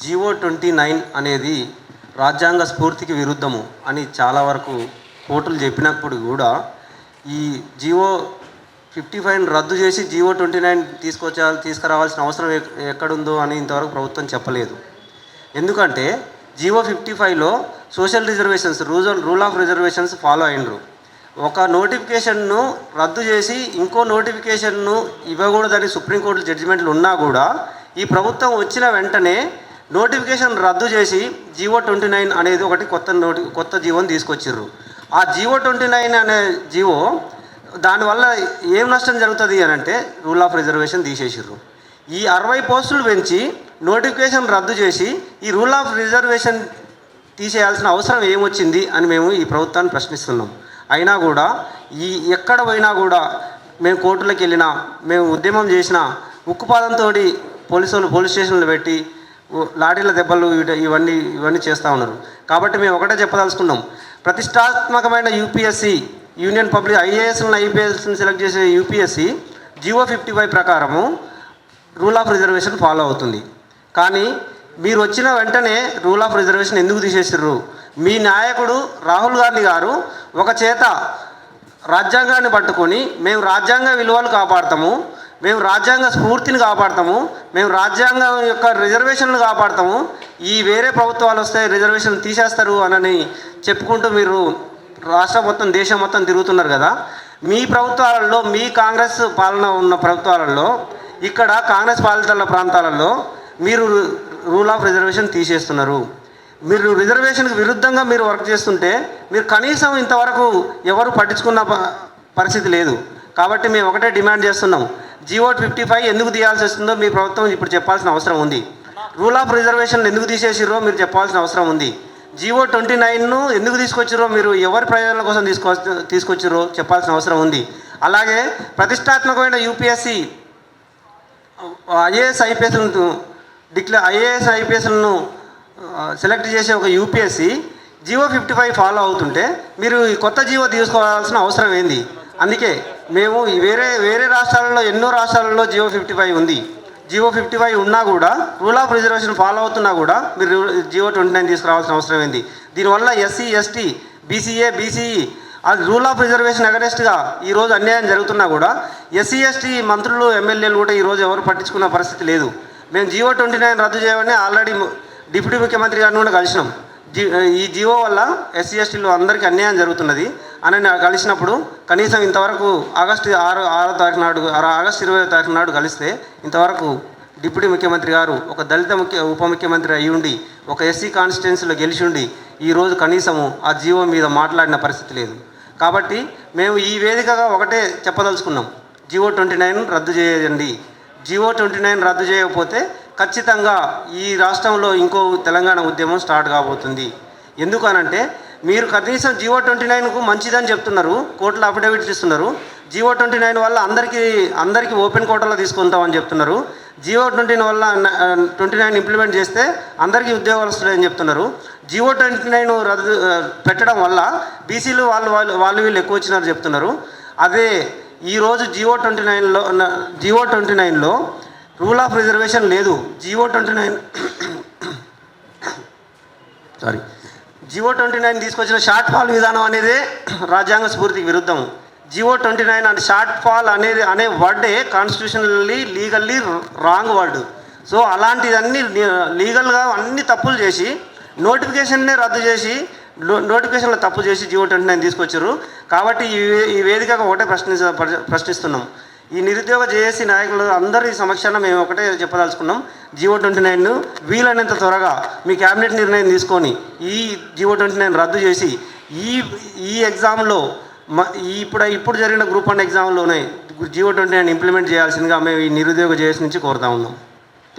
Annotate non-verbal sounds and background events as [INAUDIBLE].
GO twenty nine అనేది రాజ్యాంగ స్ఫూర్తికి విరుద్ధము అని చాలా వరకు కోర్టులు చెప్పినప్పుడు కూడా ఈ జివో ఫిఫ్టీ ఫైవ్ రద్దు చేసి జివో ట్వంటీ నైన్ తీసుకొచ్చా తీసుకురావాల్సిన అవసరం ఎక్- ఎక్కడుందో అని ఇంతవరకు ప్రభుత్వం చెప్పలేదు. ఎందుకంటే జివో ఫిఫ్టీ ఫైవ్లో social reservations rule rule of reservations follow అయినరు. ఒక నోటిఫికేషన్ను రద్దు చేసి ఇంకో నోటిఫికేషన్ను ఇవ్వకూడదని సుప్రీంకోర్టు జడ్జిమెంట్లు ఉన్నా కూడా ఈ ప్రభుత్వం వచ్చిన వెంటనే నోటిఫికేషన్ రద్దు చేసి జివో ట్వంటీ నైన్ అనేది ఒకటి కొత్త నోటి కొత్త జీవోని తీసుకొచ్చిర్రు. ఆ జివో ట్వంటీ నైన్ అనే జీవో దానివల్ల ఏం నష్టం జరుగుతుంది అని అంటే రూల్ ఆఫ్ రిజర్వేషన్ తీసేసిర్రు. ఈ అరవై పోస్టులు పెంచి నోటిఫికేషన్ రద్దు చేసి ఈ రూల్ ఆఫ్ రిజర్వేషన్ తీసేయాల్సిన అవసరం ఏమొచ్చింది అని మేము ఈ ప్రభుత్వాన్ని ప్రశ్నిస్తున్నాం. అయినా కూడా ఈ ఎక్కడ పోయినా కూడా మేము కోర్టులకు వెళ్ళినా మేము ఉద్యమం చేసినా ఉక్కుపాదంతో పోలీసులు పోలీస్ స్టేషన్లు పెట్టి లాఠీల దెబ్బలు ఇవన్నీ ఇవన్నీ చేస్తూ ఉన్నారు. కాబట్టి మేము ఒకటే చెప్పదలుచుకున్నాం. ప్రతిష్టాత్మకమైన యూపీఎస్సీ యూనియన్ పబ్లిక్ ఐఏఎస్ని ఐపీఎస్ని సెలెక్ట్ చేసే యూపీఎస్సీ జియో ఫిఫ్టీ ఫైవ్ ప్రకారము రూల్ ఆఫ్ రిజర్వేషన్ ఫాలో అవుతుంది. కానీ మీరు వచ్చిన వెంటనే రూల్ ఆఫ్ రిజర్వేషన్ ఎందుకు తీసేసిర్రు? మీ నాయకుడు రాహుల్ గాంధీ గారు ఒక చేత రాజ్యాంగాన్ని పట్టుకొని మేము రాజ్యాంగ విలువలు కాపాడతాము. మేము రాజ్యాంగ స్ఫూర్తిని కాపాడతాము మేము రాజ్యాంగం యొక్క రిజర్వేషన్లు కాపాడతాము. ఈ వేరే ప్రభుత్వాలు వస్తే రిజర్వేషన్ తీసేస్తారు అనని చెప్పుకుంటూ మీరు రాష్ట్రం మొత్తం దేశం మొత్తం తిరుగుతున్నారు కదా. మీ ప్రభుత్వాలలో మీ కాంగ్రెస్ పాలన ఉన్న ప్రభుత్వాలలో ఇక్కడ కాంగ్రెస్ పాలిత ప్రాంతాలలో మీరు రూల్ ఆఫ్ రిజర్వేషన్ తీసేస్తున్నారు. మీరు రిజర్వేషన్కి విరుద్ధంగా మీరు వర్క్ చేస్తుంటే మీరు కనీసం ఇంతవరకు ఎవరు పట్టించుకున్న ప- పరిస్థితి లేదు. కాబట్టి మేము ఒకటే డిమాండ్ చేస్తున్నాం జియో ఫిఫ్టీ ఫైవ్ ఎందుకు తీయాల్సి వస్తుందో మీ ప్రభుత్వం ఇప్పుడు చెప్పాల్సిన అవసరం ఉంది. రూల్ ఆఫ్ రిజర్వేషన్ ఎందుకు తీసేసిరో మీరు చెప్పాల్సిన అవసరం ఉంది. జియో ట్వంటీ నైన్ను ఎందుకు తీసుకొచ్చారో మీరు ఎవరి ప్రయోజనాల కోసం తీసుకో తీసుకొచ్చారో చెప్పాల్సిన అవసరం ఉంది. అలాగే ప్రతిష్టాత్మకమైన యూపీఎస్సి ఐఏఎస్ ఐపీఎస్లను డిక్లే ఐఏఎస్ ఐపీఎస్లను సెలెక్ట్ చేసే ఒక UPSC GO fifty five follow అవుతుంటే మీరు కొత్త జియో తీసుకోవాల్సిన అవసరం ఏంది? అందుకే మేము వేరే వేరే రాష్ట్రాలలో ఎన్నో రాష్ట్రాలలో జియో ఫిఫ్టీ ఫైవ్ ఉంది. జియో ఫిఫ్టీ ఫైవ్ ఉన్నా కూడా రూల్ ఆఫ్ రిజర్వేషన్ ఫాలో అవుతున్నా కూడా మీరు జియో ట్వంటీ నైన్ తీసుకురావాల్సిన అవసరం ఏంది? దీనివల్ల ఎస్సీ ఎస్టీ బీసీఏ బీసీఈ అది రూల్ ఆఫ్ రిజర్వేషన్ అగరెస్ట్గా ఈరోజు అన్యాయం జరుగుతున్నా కూడా ఎస్సీ ఎస్టీ మంత్రులు ఎమ్మెల్యేలు కూడా ఈరోజు ఎవరు పట్టించుకున్న పరిస్థితి లేదు. మేము జియో ట్వంటీ నైన్ రద్దు చేయమని ఆల్రెడీ డిప్యూటీ ముఖ్యమంత్రి గారిని కూడా కలిసినాం. జీ ఈ జియో వల్ల ఎస్సీ ఎస్టీలు అందరికీ అన్యాయం జరుగుతున్నది. అని కలిసినప్పుడు కనీసం ఇంతవరకు ఆగస్టు ఆరు ఆరో తారీఖు నాడు ఆగస్టు ఇరవై తారీఖు నాడు కలిస్తే ఇంతవరకు డిప్యూటీ ముఖ్యమంత్రి గారు ఒక దళిత ముఖ్య ఉప ముఖ్యమంత్రి అయి ఉండి ఒక ఎస్సీ కాన్స్టిట్యున్సీలో గెలిచి ఉండి ఈరోజు కనీసము ఆ జీవో మీద మాట్లాడిన పరిస్థితి లేదు. కాబట్టి మేము ఈ వేదికగా ఒకటే చెప్పదలుచుకున్నాం. జివో ట్వంటీ నైన్ రద్దు చేయండి. జియో ట్వంటీ నైన్ రద్దు చేయకపోతే ఖచ్చితంగా ఈ రాష్ట్రంలో ఇంకో తెలంగాణ ఉద్యమం స్టార్ట్ కాబోతుంది. ఎందుకనంటే మీరు కనీసం జియో ట్వంటీ నైన్కు మంచిదని చెప్తున్నారు. కోర్టులో అఫిడవిట్స్ ఇస్తున్నారు. జియో ట్వంటీ నైన్ వల్ల అందరికీ అందరికీ ఓపెన్ కోటలో తీసుకుంటామని చెప్తున్నారు. జియో ట్వంటీ వల్ల ట్వంటీ నైన్ ఇంప్లిమెంట్ చేస్తే అందరికీ ఉద్యోగాలు వస్తున్నాయని చెప్తున్నారు. జియో ట్వంటీ నైన్ రద్దు పెట్టడం వల్ల బీసీలు వాళ్ళు వాళ్ళు వాళ్ళు వీళ్ళు ఎక్కువ వచ్చినారు చెప్తున్నారు. అదే ఈరోజు జియో ట్వంటీ నైన్లో జియో ట్వంటీ నైన్లో రూల్ ఆఫ్ రిజర్వేషన్ లేదు. GO twenty nine [COUGHS] sorry. GO twenty nine తీసుకొచ్చిన షార్ట్ ఫాల్ విధానం అనేది రాజ్యాంగ స్ఫూర్తికి విరుద్ధం. జివో ట్వంటీ నైన్ అంటే షార్ట్ ఫాల్ అనేది అనే వర్డే constitutionally legally wrong word so అలాంటివన్నీ లీగల్గా అన్ని తప్పులు చేసి నోటిఫికేషన్నే రద్దు చేసి నోటిఫికేషన్లో తప్పు చేసి జియో ట్వంటీ నైన్ తీసుకొచ్చారు. కాబట్టి ఈ ఈ వేదికగా ఒకటే ప్రశ్నించ ప్రశ్నిస్తున్నాం. ఈ నిరుద్యోగ జేఏసీ నాయకులు అందరి సమక్షాన మేము ఒకటే చెప్పదలుచుకున్నాం. జియో ట్వంటీ నైన్ వీలైనంత త్వరగా మీ క్యాబినెట్ నిర్ణయం తీసుకొని ఈ జియో ట్వంటీ నైన్ రద్దు చేసి ఈ ఈ ఎగ్జామ్లో మ ఇప్పుడు ఇప్పుడు జరిగిన గ్రూప్ వన్ ఎగ్జామ్లోనే జియో ట్వంటీ నైన్ ఇంప్లిమెంట్ చేయాల్సిందిగా మేము ఈ నిరుద్యోగ జేఏసీ నుంచి కోరుతా ఉన్నాం.